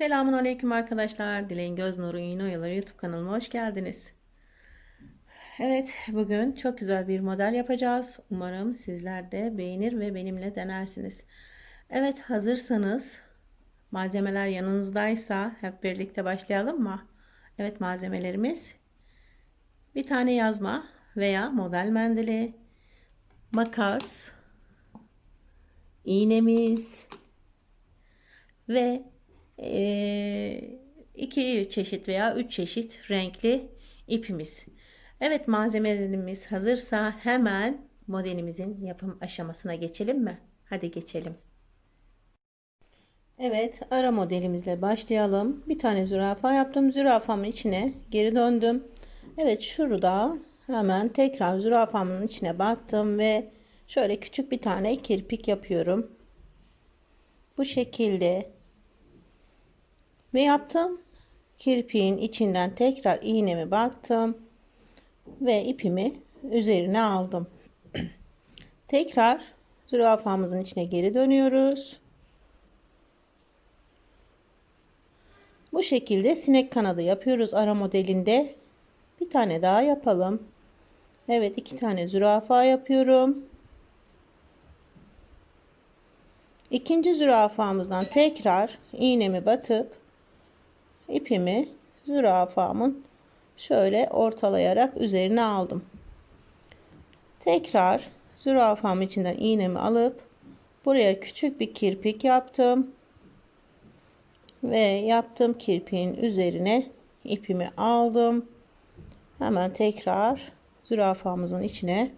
Selamun Aleyküm arkadaşlar. Dileğin Göz Nuru İğne YouTube kanalıma hoş geldiniz. Evet, bugün çok güzel bir model yapacağız. Umarım sizler de beğenir ve benimle denersiniz. Evet, hazırsanız, malzemeler yanınızdaysa hep birlikte başlayalım mı? Evet, malzemelerimiz bir tane yazma veya model mendili, makas, iğnemiz ve iki çeşit veya üç çeşit renkli ipimiz. Evet malzemelerimiz hazırsa hemen modelimizin yapım aşamasına geçelim mi? Hadi geçelim. Evet ara modelimizle başlayalım. Bir tane zürafa yaptım. Zürafamın içine geri döndüm. Evet şurada hemen tekrar zürafamın içine battım ve şöyle küçük bir tane kirpik yapıyorum. Bu şekilde ve yaptım. Kirpiğin içinden tekrar iğnemi battım ve ipimi üzerine aldım. tekrar zürafamızın içine geri dönüyoruz. Bu şekilde sinek kanadı yapıyoruz ara modelinde. Bir tane daha yapalım. Evet iki tane zürafa yapıyorum. İkinci zürafamızdan tekrar iğnemi batıp ipimi zürafamın şöyle ortalayarak üzerine aldım. Tekrar zürafam içinden iğnemi alıp buraya küçük bir kirpik yaptım. Ve yaptığım kirpiğin üzerine ipimi aldım. Hemen tekrar zürafamızın içine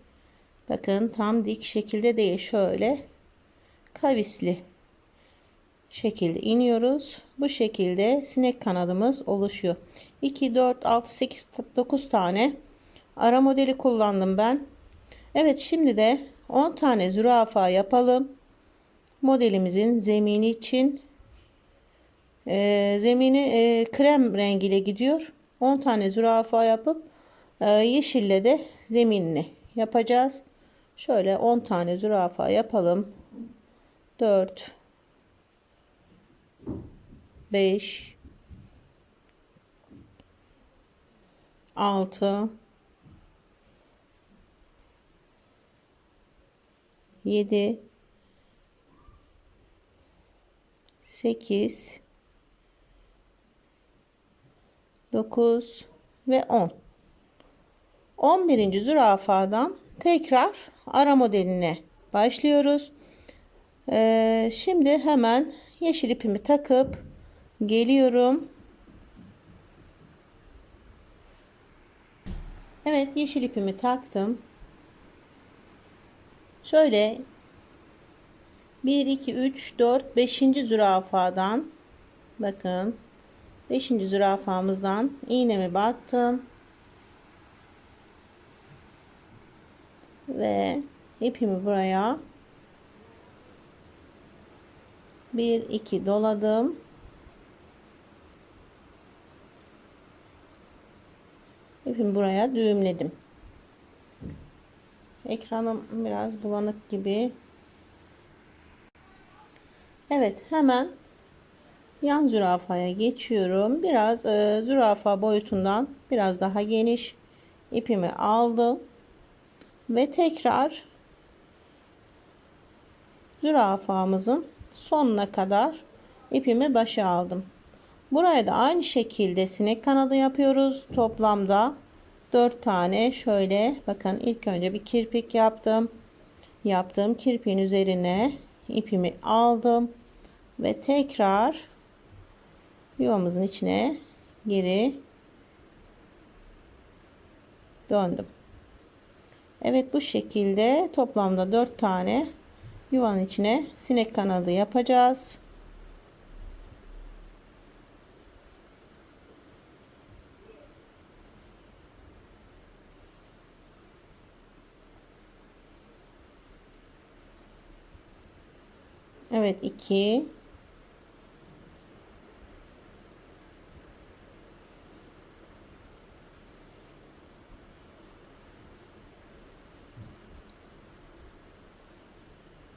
bakın tam dik şekilde değil şöyle kavisli şekilde iniyoruz. Bu şekilde sinek kanadımız oluşuyor. 2, 4, 6, 8, 9 tane ara modeli kullandım ben. Evet şimdi de 10 tane zürafa yapalım. Modelimizin zemini için e, zemini e, krem rengiyle gidiyor. 10 tane zürafa yapıp e, yeşille de zeminini yapacağız. Şöyle 10 tane zürafa yapalım. 4 5 6 7 8 9 ve 10 11. zürafadan tekrar ara modeline başlıyoruz. Ee, şimdi hemen yeşil ipimi takıp geliyorum. Evet yeşil ipimi taktım. Şöyle 1 2 3 4 5. zürafadan bakın 5. zürafamızdan iğnemi battım. Ve ipimi buraya 1 2 doladım. İpimi buraya düğümledim. Ekranım biraz bulanık gibi. Evet hemen yan zürafaya geçiyorum. Biraz e, zürafa boyutundan biraz daha geniş ipimi aldım. Ve tekrar zürafamızın sonuna kadar ipimi başa aldım. Buraya da aynı şekilde sinek kanadı yapıyoruz. Toplamda 4 tane şöyle bakın ilk önce bir kirpik yaptım. Yaptığım kirpiğin üzerine ipimi aldım ve tekrar yuvamızın içine geri döndüm. Evet bu şekilde toplamda 4 tane yuvanın içine sinek kanadı yapacağız. Evet 2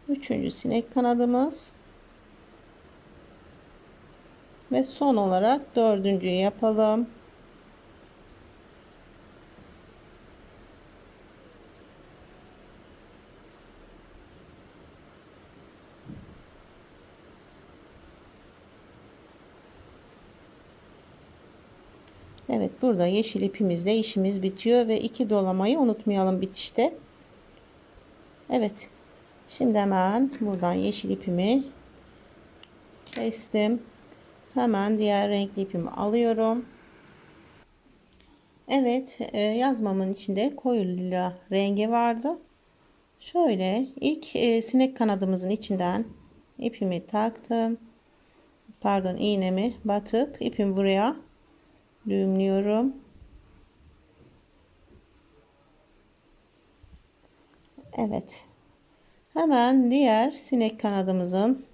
Üçüncü sinek kanadımız. Ve son olarak dördüncüyü yapalım. Evet burada yeşil ipimizle işimiz bitiyor ve iki dolamayı unutmayalım bitişte. Evet. Şimdi hemen buradan yeşil ipimi kestim. Hemen diğer renkli ipimi alıyorum. Evet e, yazmamın içinde koyu lila rengi vardı. Şöyle ilk e, sinek kanadımızın içinden ipimi taktım. Pardon iğnemi batıp ipimi buraya düğümlüyorum. Evet. Hemen diğer sinek kanadımızın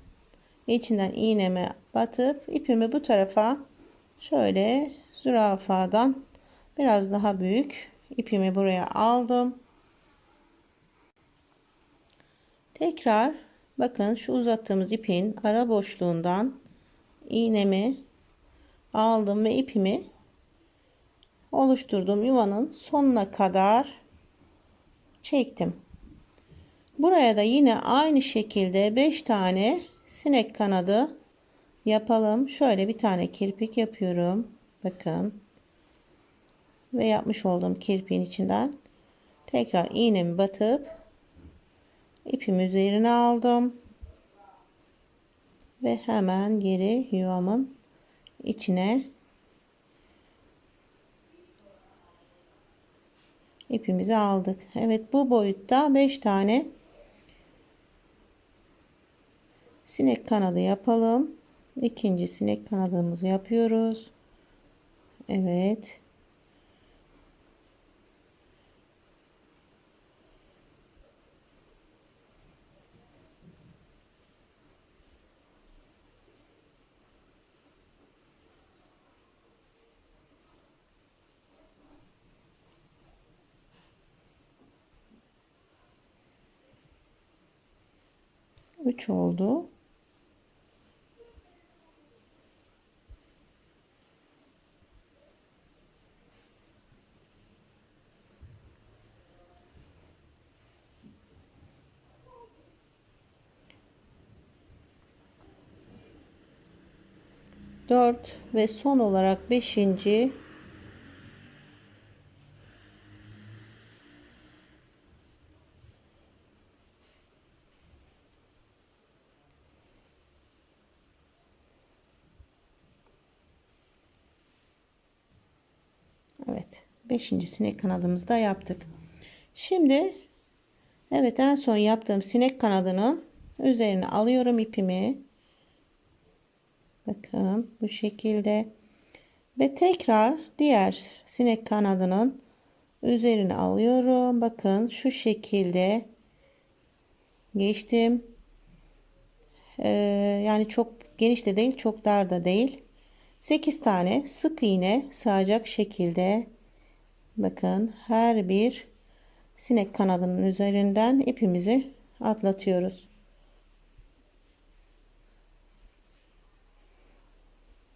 içinden iğnemi batıp ipimi bu tarafa şöyle zürafadan biraz daha büyük ipimi buraya aldım. Tekrar bakın şu uzattığımız ipin ara boşluğundan iğnemi aldım ve ipimi oluşturduğum yuvanın sonuna kadar çektim. Buraya da yine aynı şekilde 5 tane sinek kanadı yapalım. Şöyle bir tane kirpik yapıyorum. Bakın. Ve yapmış olduğum kirpiğin içinden tekrar iğnemi batıp ipimi üzerine aldım. Ve hemen geri yuvamın içine ipimizi aldık. Evet bu boyutta 5 tane sinek kanadı yapalım. İkinci sinek kanadımızı yapıyoruz. Evet. Üç oldu. Dört ve son olarak beşinci Evet. Beşinci sinek kanadımızı da yaptık. Şimdi evet en son yaptığım sinek kanadının üzerine alıyorum ipimi. Bakın bu şekilde. Ve tekrar diğer sinek kanadının üzerine alıyorum. Bakın şu şekilde geçtim. Ee, yani çok geniş de değil, çok dar da değil. 8 tane sık iğne sığacak şekilde bakın her bir sinek kanadının üzerinden ipimizi atlatıyoruz.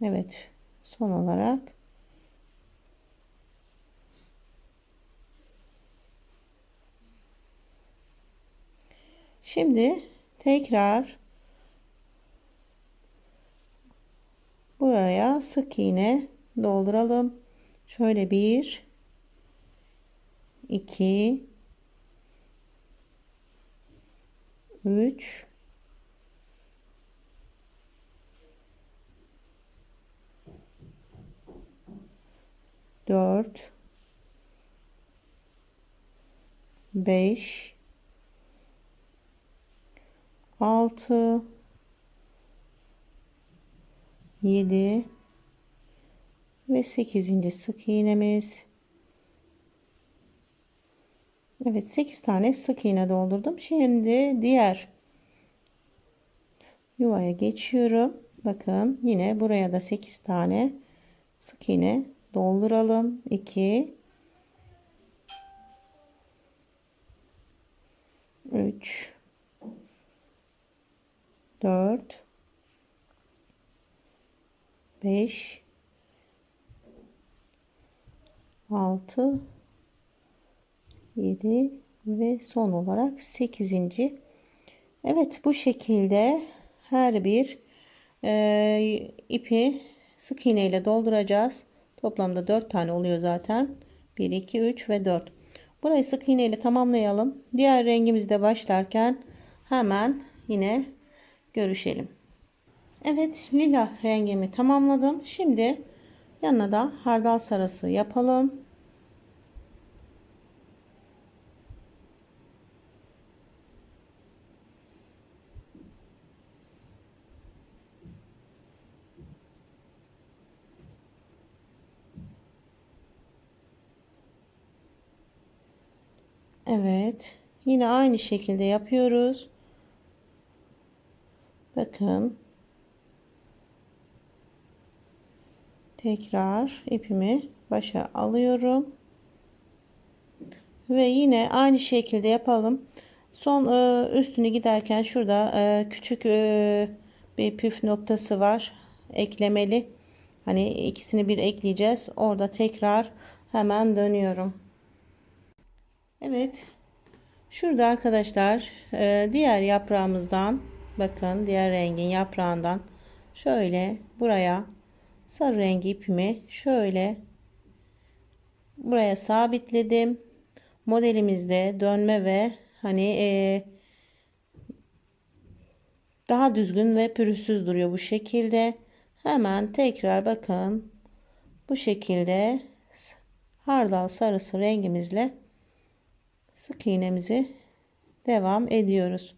Evet son olarak şimdi tekrar buraya sık iğne dolduralım. Şöyle bir, iki, üç, dört, beş, altı. 7 ve 8. sık iğnemiz. Evet 8 tane sık iğne doldurdum. Şimdi diğer yuvaya geçiyorum. Bakın yine buraya da 8 tane sık iğne dolduralım. 2 3 4 5 6 7 ve son olarak 8. Evet bu şekilde her bir e, ipi sık iğne ile dolduracağız. Toplamda 4 tane oluyor zaten. 1 2 3 ve 4. Burayı sık iğne ile tamamlayalım. Diğer rengimizde başlarken hemen yine görüşelim. Evet lila rengimi tamamladım. Şimdi yanına da hardal sarısı yapalım. Evet. Yine aynı şekilde yapıyoruz. Bakın. Tekrar ipimi başa alıyorum. Ve yine aynı şekilde yapalım. Son e, üstünü giderken şurada e, küçük e, bir püf noktası var. Eklemeli. Hani ikisini bir ekleyeceğiz. Orada tekrar hemen dönüyorum. Evet. Şurada arkadaşlar e, diğer yaprağımızdan bakın diğer rengin yaprağından şöyle buraya sarı rengi ipimi şöyle buraya sabitledim. Modelimizde dönme ve hani e, daha düzgün ve pürüzsüz duruyor bu şekilde. Hemen tekrar bakın bu şekilde hardal sarısı rengimizle sık iğnemizi devam ediyoruz.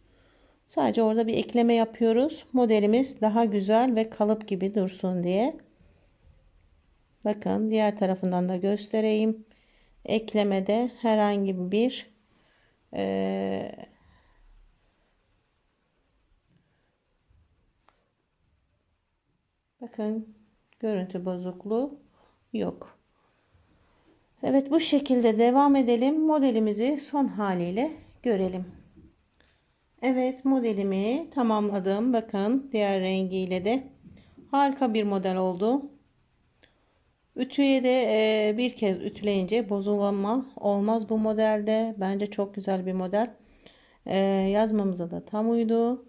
Sadece orada bir ekleme yapıyoruz. Modelimiz daha güzel ve kalıp gibi dursun diye. Bakın diğer tarafından da göstereyim. Eklemede herhangi bir e, bakın görüntü bozukluğu yok. Evet bu şekilde devam edelim. Modelimizi son haliyle görelim. Evet modelimi tamamladım. Bakın diğer rengiyle de harika bir model oldu. Ütüye de e, bir kez ütüleyince bozulma olmaz bu modelde. Bence çok güzel bir model. E, yazmamıza da tam uydu.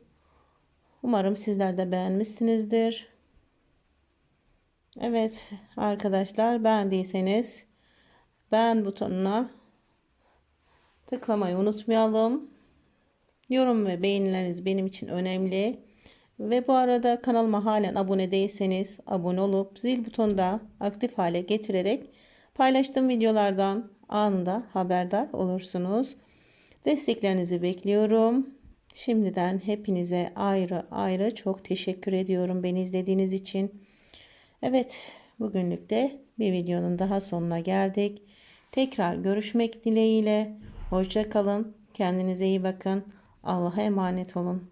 Umarım sizler de beğenmişsinizdir. Evet arkadaşlar beğendiyseniz beğen butonuna tıklamayı unutmayalım. Yorum ve beğenileriniz benim için önemli. Ve bu arada kanalıma halen abone değilseniz abone olup zil butonunda aktif hale getirerek paylaştığım videolardan anında haberdar olursunuz. Desteklerinizi bekliyorum. Şimdiden hepinize ayrı ayrı çok teşekkür ediyorum beni izlediğiniz için. Evet bugünlük de bir videonun daha sonuna geldik. Tekrar görüşmek dileğiyle. Hoşça kalın. Kendinize iyi bakın. Allah'a emanet olun.